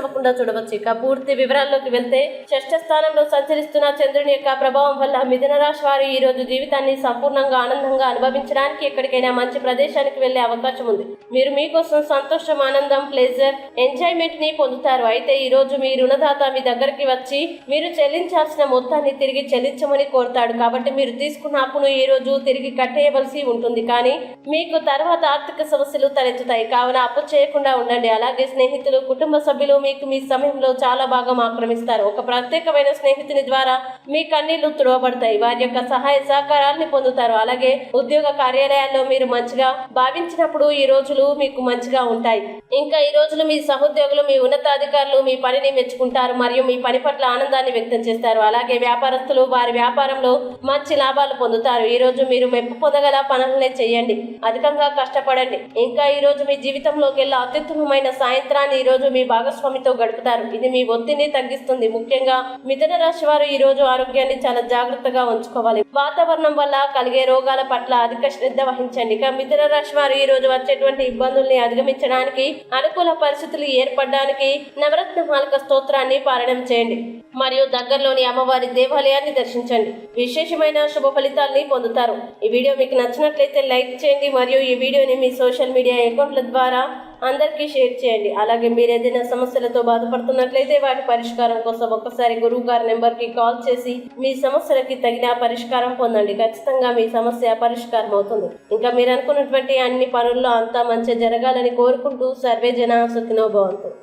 అవ్వకుండా చూడవచ్చు. ఇక పూర్తి వివరాల్లోకి వెళ్తే షష్ఠ స్థానంలో సంచరిస్తున్న చంద్రుని యొక్క ప్రభావం వల్ల మిథున రాశి వారు ఈ రోజు జీవితాన్ని సంపూర్ణంగా ఆనందంగా అనుభవించడానికి ఎక్కడికైనా మంచి ప్రదేశానికి వెళ్ళే అవకాశం ఉంది. మీరు మీకోసం సంతోషం ఆనందం ప్లేజర్ ఎంజాయ్మెంట్ని పొందుతారు. అయితే ఈ రోజు మీ రుణదాత మీ దగ్గరికి వచ్చి మీరు చెల్లించాల్సిన మొత్తాన్ని తిరిగి చెల్లించమని కోరుతాడు. కాబట్టి మీరు తీసుకున్న అప్పును ఈ రోజు తిరిగి కట్టేయవలసి ఉంటుంది. కానీ మీకు తర్వాత ఆర్థిక సమస్యలు తలెత్తుతాయి. కావున అప్పు చేయకుండా ఉండండి. అలాగే స్నేహితులు కుటుంబ సభ్యులు మీకు మీ సమయంలో చాలా భాగం ఆక్రమిస్తారు ఒక ప్రత్యేకమైన స్నేహితుని ద్వారా మీ కన్నీళ్ళు తుడవబడతాయి వారి యొక్క సహాయ సహకారాన్ని పొందుతారు. అలాగే ఉద్యోగ కార్యాలయాల్లో మీరు మంచిగా భావించినప్పుడు ఈ రోజులు మీకు మంచిగా ఉంటాయి. ఇంకా ఈ రోజులు మీ సహోద్యోగులు మీ ఉన్నతాధికారులు మీ పనిని మెచ్చుకుంటారు మరియు మీ పని పట్ల ఆనందాన్ని వ్యక్తం చేస్తారు. అలాగే వ్యాపారస్తులు వారి వ్యాపారంలో మంచి లాభాలు పొందుతారు. ఈ రోజు మీరు మెప్పు పొందగల పనులనే చేయండి. అధికంగా కష్టపడండి. ఇంకా ఈ రోజు మీ జీవితంలోకి వెళ్ళే అత్యుత్తమమైన సాయంత్రాన్ని ఈ రోజు మీ భాగస్వామితో గడుపుతారు. ఇది మీ ఒత్తిడిని తగ్గిస్తుంది. ముఖ్యంగా మిథున రాశి వారు ఈ రోజు ఆరోగ్యాన్ని చాలా జాగ్రత్తగా ఉంచుకోవాలి. వాతావరణం వల్ల కలిగే రోగాల పట్ల అధిక శ్రద్ధ వహించండి. ఇక మిథున రాశి వారు ఈ రోజు వచ్చేటువంటి ఇబ్బందుల్ని అధిగమించడానికి అనుకూల పరిస్థితులు ఏర్పడడానికి నవరత్న మాలక స్తోత్రాన్ని పారాయణం చేయండి. మరియు దగ్గరలోని అమ్మవారి దేవాలయాన్ని దర్శించండి. విశేషమైన శుభ ఫలితాల్ని పొందుతారు. ఈ వీడియో మీకు నచ్చినట్లయితే లైక్ చేయండి. మరియు ఈ వీడియోని మీ సోషల్ మీడియా అకౌంట్ల ద్వారా అందరికీ షేర్ చేయండి. అలాగే మీరు ఏదైనా సమస్యలతో బాధపడుతున్నట్లయితే వాటి పరిష్కారం కోసం ఒక్కసారి గురువు గారి నెంబర్కి కాల్ చేసి మీ సమస్యలకి తగిన పరిష్కారం పొందండి. ఖచ్చితంగా మీ సమస్య పరిష్కారం అవుతుంది. ఇంకా మీరు అనుకున్నటువంటి అన్ని పనుల్లో అంతా మంచి జరగాలని కోరుకుంటూ సర్వే జన సుఖినో భవంతు.